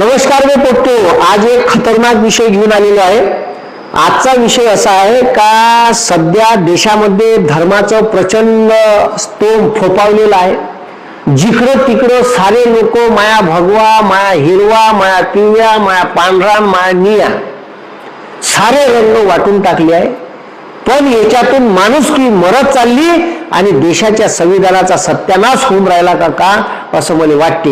नमस्कार मी पोट्टो. आज एक खतरनाक विषय घेऊन आलेलो आहे. आजचा विषय असा आहे का सध्या देशामध्ये धर्माचं प्रचंड स्तोम फोपावलेला आहे. जिकडं तिकडं सारे लोक माया भगवा माया हिरवा माया पिवळ्या माया पांढरा माया निळ्या सारे रंग वाटून टाकले आहे. पण याच्यातून माणूस की मरत चालली आणि देशाच्या संविधानाचा सत्यानाश होऊन राहिला का का? असं मला वाटते.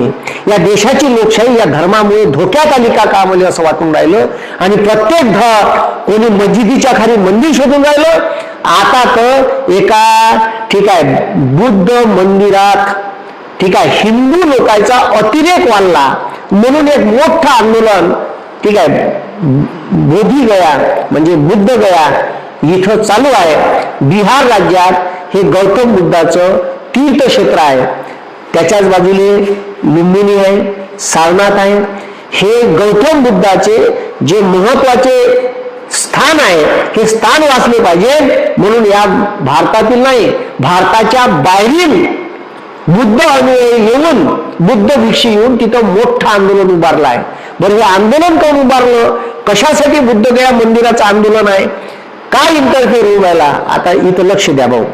या देशाची लोकशाही या धर्मामुळे धोक्यात आली का का मला असं वाटून राहिलं? आणि प्रत्येक धर कोणी मस्जिदीच्या खाली मंदिर शोधून राहिलं? आता तर एका ठीक आहे बुद्ध मंदिरात ठीक आहे हिंदू लोकांचा अतिरेक वाढला. म्हणून एक मोठं आंदोलन ठीक आहे बोधी गया म्हणजे बुद्ध गया इथं चालू आहे. बिहार राज्यात हे गौतम बुद्धाचं तीर्थक्षेत्र आहे. त्याच्याच बाजूने लुंबिनी आहे सारनाथ आहे. हे गौतम बुद्धाचे जे महत्त्वाचे स्थान आहे हे स्थान वाचले पाहिजे. म्हणून या भारतातील नाही भारताच्या बाहेरील बुद्ध अनुयायी येऊन बुद्ध भिक्षी येऊन तिथं मोठं आंदोलन उभारलं आहे. बरं हे आंदोलन कोण उभारलं? कशासाठी बुद्धगया मंदिराचं आंदोलन आहे? काय इंटरफेअर राहिला? आता इथं लक्ष द्या भाऊ.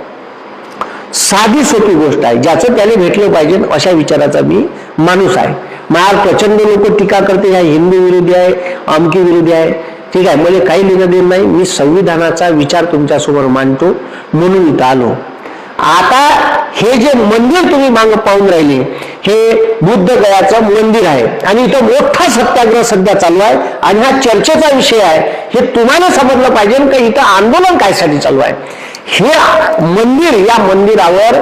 साधी सोपी गोष्ट आहे. ज्याचं त्याने भेटलं पाहिजे अशा विचाराचा मी माणूस आहे. माझ्यावर प्रचंड लोक टीका करते ह्या हिंदू विरोधी आहे अमकी विरोधी आहे. ठीक आहे मला काही लिहिणं देणं नाही. मी संविधानाचा विचार तुमच्यासमोर मांडतो म्हणून इथं आलो. आता हे जे मंदिर तुम्ही मांग पाहून राहिले हे बुद्ध गयाचं मंदिर आहे. आणि इथं मोठा सत्याग्रह सध्या चालू आहे. आणि हा चर्चेचा विषय आहे. हे तुम्हाला समजलं पाहिजे का इथं आंदोलन कायसाठी चालू आहे? हे मंदिर या मंदिरावर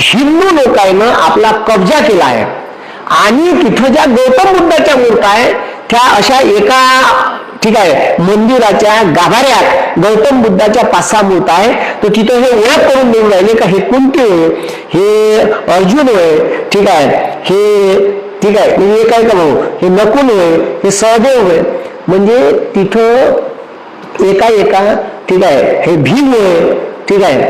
हिंदू लोकांनं आपला कब्जा केला आहे. आणि तिथं ज्या गौतम बुद्धाच्या मूर्ता आहे त्या अशा एका ठीक आहे मंदिराच्या गाभाऱ्यात गौतम बुद्धाच्या पाच सहा मूर्त आहे तर तिथं हे ओळख करून देऊन राहिले का हे कुंती होय हे अर्जुन होय ठीक आहे हे ठीक आहे म्हणजे हे काय का भाऊ? हे नकुल होय हे सहदेव होय म्हणजे तिथं एका एका ठीक आहे हे भीम होय ठीक आहे.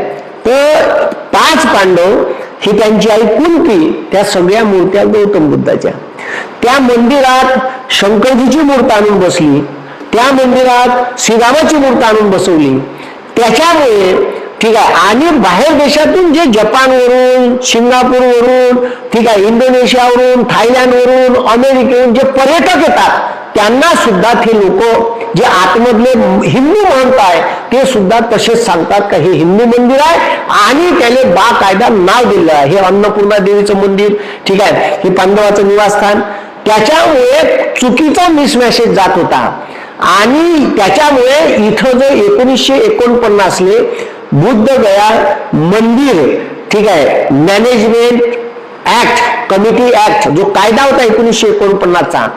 तर पाच पांडव ही त्यांची आई कुंती त्या सगळ्या मूर्त्या गौतम बुद्धाच्या. त्या मंदिरात शंकरजीची मूर्त आणून बसली त्या मंदिरात श्रीरामाची मूर्त आणून बसवली. त्याच्यामुळे ठीक आहे आणि बाहेर देशातून जे जपानवरून सिंगापूरवरून ठीक आहे इंडोनेशियावरून थायलंडवरून अमेरिकेवरून जे पर्यटक येतात त्यांना सुद्धा ते लोक जे आतमधले हिंदू महंत आहे ते सुद्धा तसेच सांगतात का हे हिंदू मंदिर आहे आणि त्याने बा कायदा नाव दिलं आहे. हे अन्नपूर्णा देवीचं मंदिर ठीक आहे हे पांडवाचं निवासस्थान. त्याच्यामुळे चुकीचा मिसमॅसेज जात होता. आणि त्याच्यामुळे इथं जे एकोणीसशे एकोणपन्नासले बुद्ध गया मंदिर ठीक आहे मॅनेजमेंट ऍक्ट कमिटी ऍक्ट जो कायदा होता एकोणीसशे एकोणपन्नासचा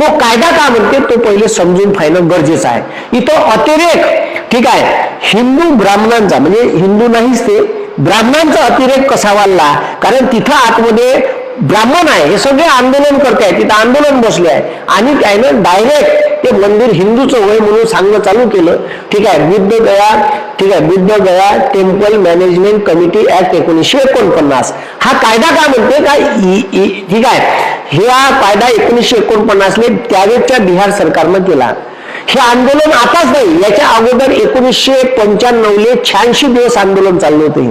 तो कायदा का म्हणते? तो पहिले समजून पाहणं गरजेचं आहे. इथं अतिरेक ठीक आहे हिंदू ब्राह्मणांचा म्हणजे हिंदू नाहीच ते ब्राह्मणांचा अतिरेक कसा वाढला? कारण तिथं आतमध्ये ब्राह्मण आहे हे सगळे आंदोलन करते आहे तिथं आंदोलन बसले आहे. आणि त्यानं डायरेक्ट ते मंदिर हिंदूचं वय म्हणून सांगणं चालू केलं. ठीक आहे बुद्ध गया ठीक आहे Bodh Gaya temple management committee act एकोणीसशे एकोणपन्नास. हा कायदा काय म्हणते? का इ- इ- ठीक आहे हा कायदा एकोणीसशे एकोणपन्नासने त्यावेळेच्या बिहार सरकारनं केला. हे आंदोलन आताच नाही याच्या अगोदर एकोणीसशे पंच्याण्णवले शहाऐंशी दिवस आंदोलन चाललं होते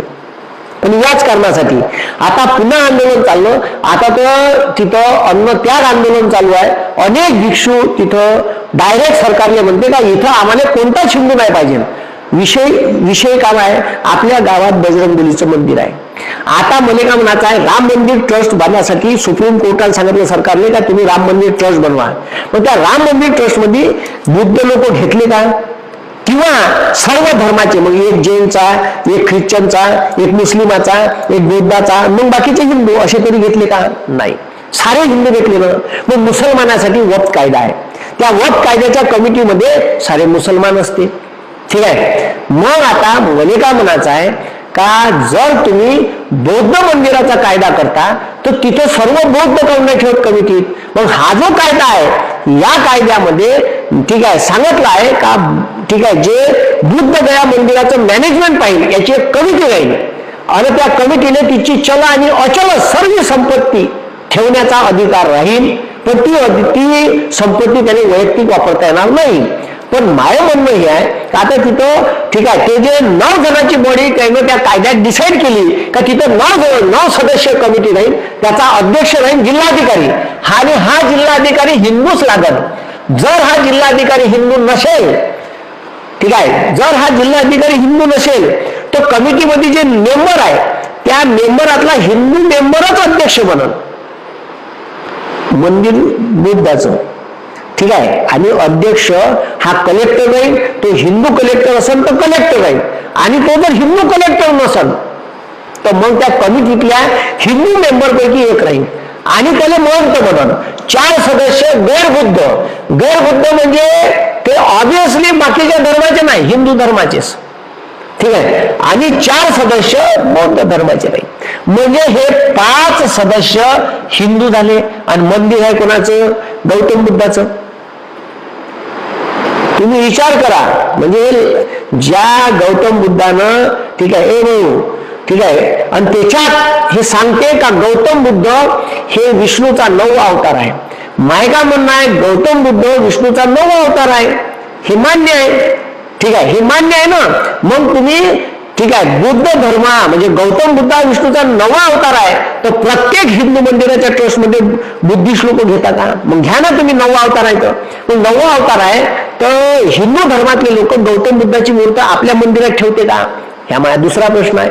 पण याच कारणासाठी आता पुन्हा आंदोलन चाललं. आता तर तिथं अन्न त्याग आंदोलन चालू आहे. अनेक भिक्षू तिथं डायरेक्ट सरकारने म्हणते का इथं आम्हाला कोणताच हिंदू नाही पाहिजे. विषय विषय काम आहे. आपल्या गावात बजरंगबलीचं मंदिर आहे. आता मला का म्हणायचं आहे. राम मंदिर ट्रस्ट बांधण्यासाठी सुप्रीम कोर्टाला सांगितलं सरकारने का तुम्ही राम मंदिर ट्रस्ट बनवा. पण त्या राम मंदिर ट्रस्टमध्ये बुद्ध लोक घेतले का? किंवा सर्व धर्माचे मग एक जैनचा एक ख्रिश्चनचा एक मुस्लिमाचा एक बुद्धाचा मग बाकीचे हिंदू असे तरी घेतले का? नाही. सारे हिंदू घेतले ना. मग मुसलमानासाठी वत कायदा आहे. त्या वत कायद्याच्या कमिटीमध्ये सारे मुसलमान असते. ठीक आहे? मग आता मला काय म्हणायचं आहे का जर तुम्ही बौद्ध मंदिराचा कायदा करता तर तिथं सर्व बौद्ध करून ठेवत कमिटीत मग हा जो कायदा आहे या कायद्यामध्ये ठीक आहे सांगितलं आहे का ठीक आहे जे बुद्ध गया मंदिराचं मॅनेजमेंट पाहिजे याची एक कमिटी राहील. आणि त्या कमिटीने तिची चल आणि अचल सर्व संपत्ती ठेवण्याचा अधिकार राहील पण ती ती संपत्ती त्याने वैयक्तिक वापरता येणार नाही. पण माझं म्हणणं हे आहे का आता तिथं ठीक आहे ते जे नऊ जणांची बॉडी त्यानं त्या कायद्यात डिसाईड केली का तिथं नऊ जण नऊ सदस्य कमिटी राहील त्याचा अध्यक्ष राहील जिल्हाधिकारी. हा आणि हा जिल्हाधिकारी हिंदूच लागत जर हा जिल्हाधिकारी हिंदू नसेल ठीक आहे जर हा जिल्हाधिकारी हिंदू नसेल तर कमिटीमध्ये जे मेंबर आहे त्या मेंबरातला हिंदू मेंबरच अध्यक्ष बनल. मंदिर बुद्धाचं. ठीक आहे? आणि अध्यक्ष हा कलेक्टर राहील तो हिंदू कलेक्टर असेल तर कलेक्टर राहील. आणि तो जर हिंदू कलेक्टर नसेल तर मग त्या कमिटीतल्या हिंदू मेंबरपैकी एक राहील. आणि त्याला महंत बनवण चार सदस्य गैरबुद्ध. गैरबुद्ध म्हणजे ते ऑब्विसली बाकीच्या धर्माचे नाही हिंदू धर्माचेच. ठीक आहे? आणि चार सदस्य बौद्ध धर्माचे नाही म्हणजे हे पाच सदस्य हिंदू झाले. आणि मंदिर आहे कोणाचं? गौतम बुद्धाचं. तुम्ही विचार करा. म्हणजे ज्या गौतम बुद्धानं ठीक आहे ए भाऊ ठीक आहे आणि त्याच्यात हे सांगते का गौतम बुद्ध हे विष्णूचा नऊ अवतार आहे. मायका म्हणणं आहे गौतम बुद्ध विष्णूचा नऊ अवतार आहे. हे मान्य आहे. ठीक आहे हे मान्य आहे ना? मग तुम्ही ठीक आहे बुद्ध धर्म म्हणजे गौतम बुद्ध हा विष्णूचा नवा अवतार आहे. तर प्रत्येक हिंदू मंदिराच्या ट्रस्टमध्ये बुद्धिस्ट लोक घेता का? मग घ्या ना तुम्ही नवा अवतार आहे तर मग नवा अवतार आहे तर हिंदू धर्मातले लोक गौतम बुद्धाची मूर्त आपल्या मंदिरात ठेवते का? ह्या माझा दुसरा प्रश्न आहे.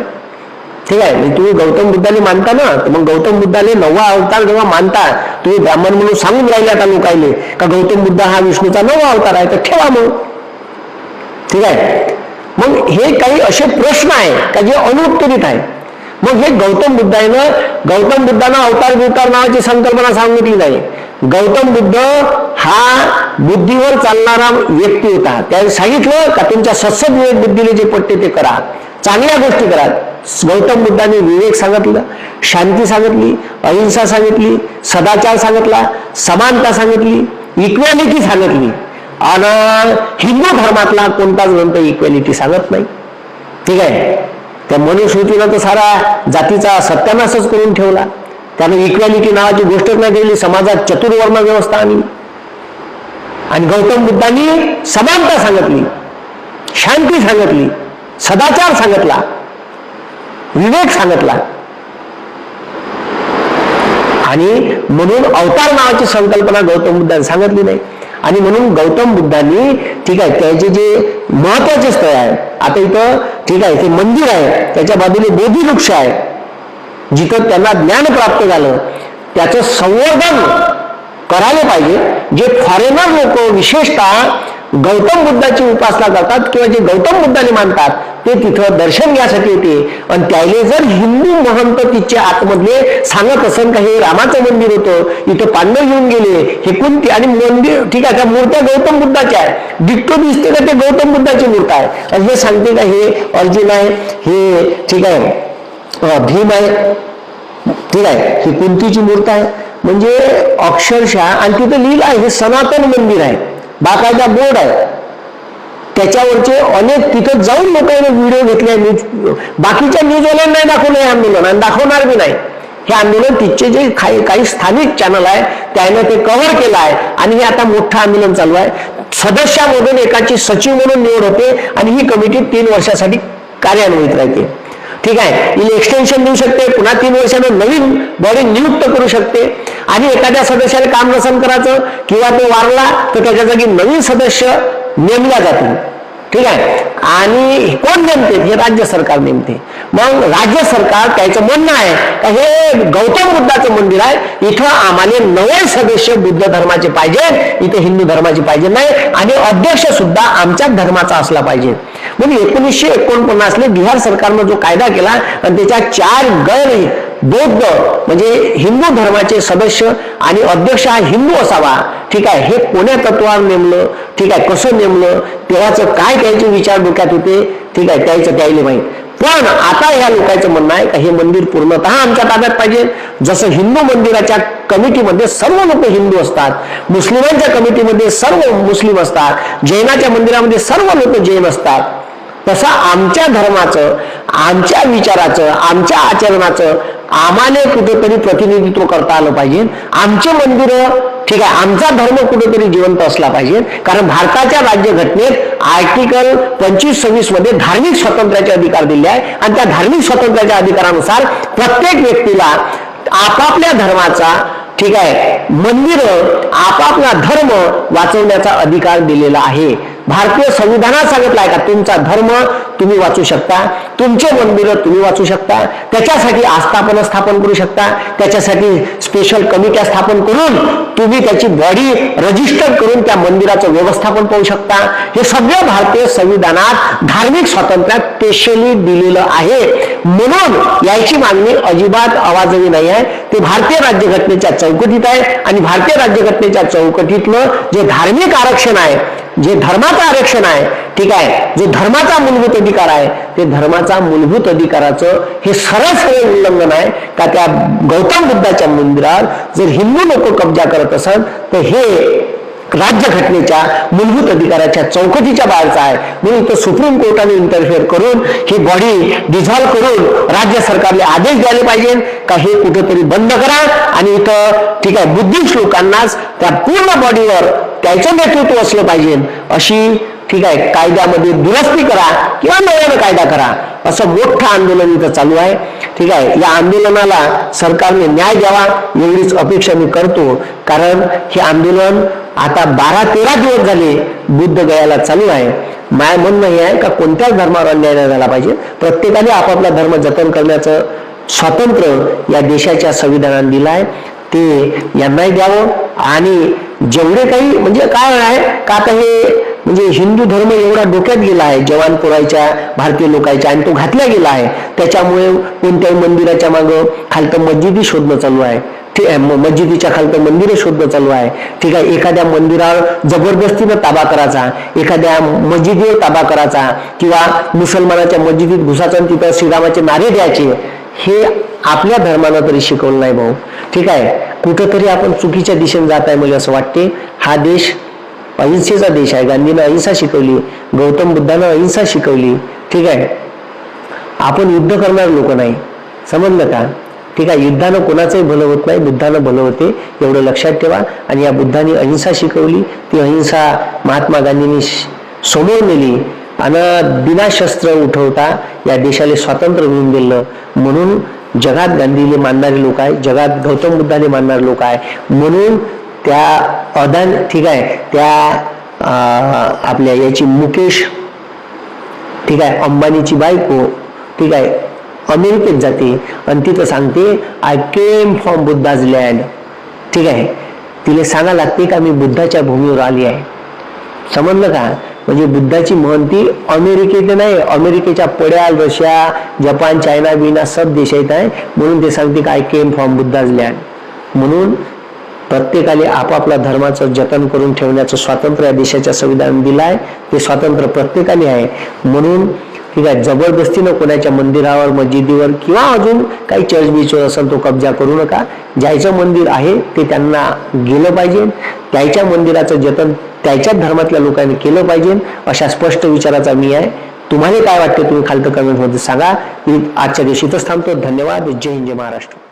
ठीक आहे म्हणजे तुम्ही गौतम बुद्धाने मानता ना तर मग गौतम बुद्धाने नवा अवतार जेव्हा मानता तुम्ही ब्राह्मण म्हणून सांगून राहिले आता लोकायले? का गौतम बुद्ध हा विष्णूचा नवा अवतार आहे तर ठेवा मग. ठीक आहे मग हे काही असे प्रश्न आहे का जे अनुत्तरित आहे? मग हे गौतम बुद्धानं गौतम बुद्धानं अवतार बिवतार नावाची संकल्पना सांगितली नाही. गौतम बुद्ध हा बुद्धीवर चालणारा व्यक्ती होता. त्याने सांगितलं का तुमच्या सत्सद विवेक बुद्धीने जे पट्टे ते करा. चांगल्या गोष्टी करा. गौतम बुद्धाने विवेक सांगितलं शांती सांगितली अहिंसा सांगितली सदाचार सांगितला समानता सांगितली इक्वॅलिटी सांगितली. आणि हिंदू धर्मातला कोणताच ग्रंथ इक्वॅलिटी सांगत नाही. ठीक आहे? त्या मनुस्मृतीनं तर सारा जातीचा सत्यानाशच करून ठेवला. त्यानं इक्वॅलिटी नावाची गोष्टच नाही केली समाजात चतुर्वर्ण व्यवस्था आणली. आणि गौतम बुद्धांनी समानता सांगितली शांती सांगितली सदाचार सांगितला विवेक सांगितला. आणि म्हणून अवतार नावाची संकल्पना गौतम बुद्धांनी सांगितली नाही. आणि म्हणून गौतम बुद्धांनी ठीक आहे त्याचे जे महत्त्वाचे स्थळ आहे आता इथं ठीक आहे ते मंदिर आहे त्याच्या बाजूने बोधी वृक्ष आहे जिथं त्यांना ज्ञान प्राप्त झालं त्याचं संवर्धन करायला पाहिजे जे फॉरेनर लोक विशेषतः गौतम बुद्धाची उपासना करतात किंवा जे गौतम बुद्धाने मानतात ते तिथं दर्शन घ्यासाठी येते. आणि त्याले जर हिंदू महंत तिच्या आतमधले सांगत असेल का हे रामाचं मंदिर होतं इथं पांडव घेऊन गेले हे कोणती? आणि मंदिर ठीक आहे त्या मूर्त्या गौतम बुद्धाच्या आहे डिक्टो दिसते का ते गौतम बुद्धाची मूर्त आहे आणि हे सांगते का हे अर्जुन आहे हे ठीक आहे भीम आहे ठीक आहे ही कुंतीची मूर्त आहे. म्हणजे अक्षरशः आणि तिथं लिहिलं आहे हे सनातन मंदिर आहे. बाकायदा बोर्ड आहे. त्याच्यावरचे अनेक तिथं जाऊन लोकांनी व्हिडिओ घेतले न्यूज बाकीच्या न्यूजवाल्यांना नाही दाखवलं हे आंदोलन आणि दाखवणार बी नाही. हे आंदोलन तिथचे जे काही काही स्थानिक चॅनल आहे त्याने ते कव्हर केलं आहे आणि हे आता मोठं आंदोलन चालू आहे. सदस्यामधून एकाची सचिव म्हणून निवड होते आणि ही कमिटी तीन वर्षासाठी कार्यान्वित राहते. ठीक आहे? हिला एक्सटेन्शन देऊ शकते पुन्हा तीन वर्षानं नवीन बॉडी नियुक्त करू शकते. आणि एखाद्या सदस्याला काम नसन करायचं किंवा तो वारला तर त्याच्या जागी नवीन सदस्य नेमल्या जातील ठीक आहे? आणि कोण नेमते? हे राज्य सरकार नेमते. मग राज्य सरकार त्याचं म्हणणं आहे का हे गौतम बुद्धाचं मंदिर आहे. इथं आम्हाला नवे सदस्य बुद्ध धर्माचे पाहिजे इथे हिंदू धर्माचे पाहिजे नाही. आणि अध्यक्ष सुद्धा आमच्याच धर्माचा असला पाहिजे. म्हणजे एकोणीसशे एकोणपन्नासले बिहार सरकारनं जो कायदा केला आणि त्याच्या चार गण बौद्ध म्हणजे हिंदू धर्माचे सदस्य आणि अध्यक्ष हा हिंदू असावा. ठीक आहे हे कोण्या तत्वावर नेमलं ठीक आहे कसं नेमलं तेव्हाचं काय त्याचे विचार डोक्यात होते ठीक आहे त्याचं द्यायला माहीत. पण आता ह्या लोकांचं म्हणणं आहे का हे मंदिर पूर्णतः आमच्या ताब्यात पाहिजे. जसं हिंदू मंदिराच्या कमिटीमध्ये सर्व लोक हिंदू असतात मुस्लिमांच्या कमिटीमध्ये सर्व मुस्लिम असतात जैनाच्या मंदिरामध्ये सर्व लोक जैन असतात. तसं आमच्या धर्माचं आमच्या विचाराचं आमच्या आचरणाचं आम्हाला कुठेतरी प्रतिनिधित्व करता आलं पाहिजे. आमचे मंदिर ठीक आहे आमचा धर्म कुठेतरी जिवंत असला पाहिजे. कारण भारताच्या राज्यघटनेत आर्टिकल पंचवीस सव्वीसमध्ये धार्मिक स्वातंत्र्याचे अधिकार दिले आहे आणि त्या धार्मिक स्वातंत्र्याच्या अधिकारानुसार प्रत्येक व्यक्तीला आपापल्या धर्माचा ठीक आहे मंदिर आपापला धर्म वाचवण्याचा अधिकार दिलेला आहे. भारतीय संविधानात सांगितलं आहे का? तुमचा धर्म तुम्ही वाचू शकता तुमचे मंदिर तुम्ही वाचू शकता त्याच्यासाठी आस्थापना स्थापन करू शकता त्याच्यासाठी स्पेशल कमिट्या स्थापन करून तुम्ही त्याची बॉडी रजिस्टर करून त्या मंदिराचं व्यवस्थापन पाहू शकता. हे सगळं भारतीय संविधानात धार्मिक स्वातंत्र्यात स्पेशली दिलेलं आहे. म्हणून याची मागणी अजिबात आवाजवी नाही आहे. ते भारतीय राज्यघटनेच्या चौकटीत आहे आणि भारतीय राज्यघटनेच्या चौकटीतलं जे धार्मिक आरक्षण आहे जे धर्माचं आरक्षण आहे ठीक आहे? जो धर्माचा मूलभूत अधिकार आहे ते धर्माचा मूलभूत अधिकाराचं हे सरळ सरळ उल्लंघन आहे का त्या गौतम बुद्धाच्या मंदिरात जर हिंदू लोक कब्जा करत असत तर हे राज्यघटनेच्या मूलभूत अधिकाराच्या चौकटीच्या बाहेरचा आहे. म्हणून तो सुप्रीम कोर्टाने इंटरफेअर करून ही बॉडी डिझॉल्व्ह करून राज्य सरकारने आदेश द्यायला पाहिजे. का हे कुठेतरी बंद करा. आणि इथं ठीक आहे बुद्धिस्ट लोकांनाच त्या पूर्ण बॉडीवर त्याचं नेतृत्व असलं पाहिजे. अशी ठीक आहे कायद्यामध्ये दुरुस्ती करा किंवा नव्यानं कायदा करा. असं मोठं आंदोलन इथं चालू आहे. ठीक आहे या आंदोलनाला सरकारने न्याय द्यावा. एवढीच अपेक्षा मी करतो. कारण हे आंदोलन आता बारा तेरा दिवस झाले बुद्ध गयाला चालू आहे. माय म्हणणं हे आहे का कोणत्याच धर्मावर अन्याय नाही झाला पाहिजे. प्रत्येकाने आपापला धर्म जतन करण्याचं स्वातंत्र्य या देशाच्या संविधानाने दिलं आहे. ते यांनाही द्यावं आणि जेवढे काही म्हणजे काय आहे का आता हे म्हणजे हिंदू धर्म एवढा डोक्यात गेला आहे. जवान पुरायच्या भारतीय लोकांच्या आणि तो घातला गेला आहे. त्याच्यामुळे कोणत्याही मंदिराच्या मागं खालतं मस्जिदी शोधणं चालू आहे. मस्जिदीच्या खालतं मंदिरं शोधणं चालू आहे. ठीक आहे एखाद्या मंदिरावर जबरदस्तीनं ताबा करायचा एखाद्या मस्जिदीवर ताबा करायचा किंवा मुसलमानाच्या मस्जिदीत घुसाचं आणि तिथं श्रीरामाचे नारे द्यायचे हे आपल्या धर्मानं तरी शिकवलं नाही भाऊ. ठीक आहे कुठंतरी आपण चुकीच्या दिशेने जात आहे मला असं वाटते. हा देश अहिंसेचा देश आहे. गांधीनं अहिंसा शिकवली गौतम बुद्धानं अहिंसा शिकवली. ठीक आहे आपण युद्ध करणार लोक नाही. समजलं का? ठीक आहे युद्धानं कोणाचंही भलं होत नाही बुद्धानं भलं होते एवढं लक्षात ठेवा. आणि या बुद्धाने अहिंसा शिकवली ती अहिंसा महात्मा गांधींनी समोर नेली. आणि बिना शस्त्र उठवता या देशाला स्वातंत्र्य मिळून दिलं म्हणून जगात गांधीले मानणारे लोक आहे जगात गौतम बुद्धाने मानणारे लोक आहे म्हणून त्या अदान ठीक आहे त्या अं, आपल्या याची मुकेश ठीक आहे अंबानीची बायको ठीक आहे अमेरिकेत जाते. आणि तिथं सांगते I came from Buddha's land ठीक आहे. तिला सांगा लागते का मी बुद्धाच्या भूमीवर आली आहे. समजलं का? म्हणजे बुद्धाची महंती अमेरिकेत नाही अमेरिकेच्या पड्याल रशिया जपान चायना बिना सब देश येत आहे. म्हणून ते सांगते का I came from Buddha's land म्हणून प्रत्येकाने आपापल्या धर्माचं जतन करून ठेवण्याचं स्वातंत्र्य या देशाच्या संविधान दिलं आहे ते स्वातंत्र्य प्रत्येकाने आहे. म्हणून ठीक आहे जबरदस्तीनं कोणाच्या मंदिरावर मस्जिदीवर किंवा अजून काही चर्च बीचवर असेल तो कब्जा करू नका. ज्याचं मंदिर आहे ते त्यांना गेलं पाहिजे. त्याच्या मंदिराचं जतन त्याच्याच धर्मातल्या लोकांनी केलं पाहिजे. अशा स्पष्ट विचाराचा मी आहे. तुम्हाला काय वाटते तुम्ही खालतं कमेंटमध्ये सांगा. मी आजच्या दिवशी इथंच थांबतो. धन्यवाद. जय हिंद जय महाराष्ट्र.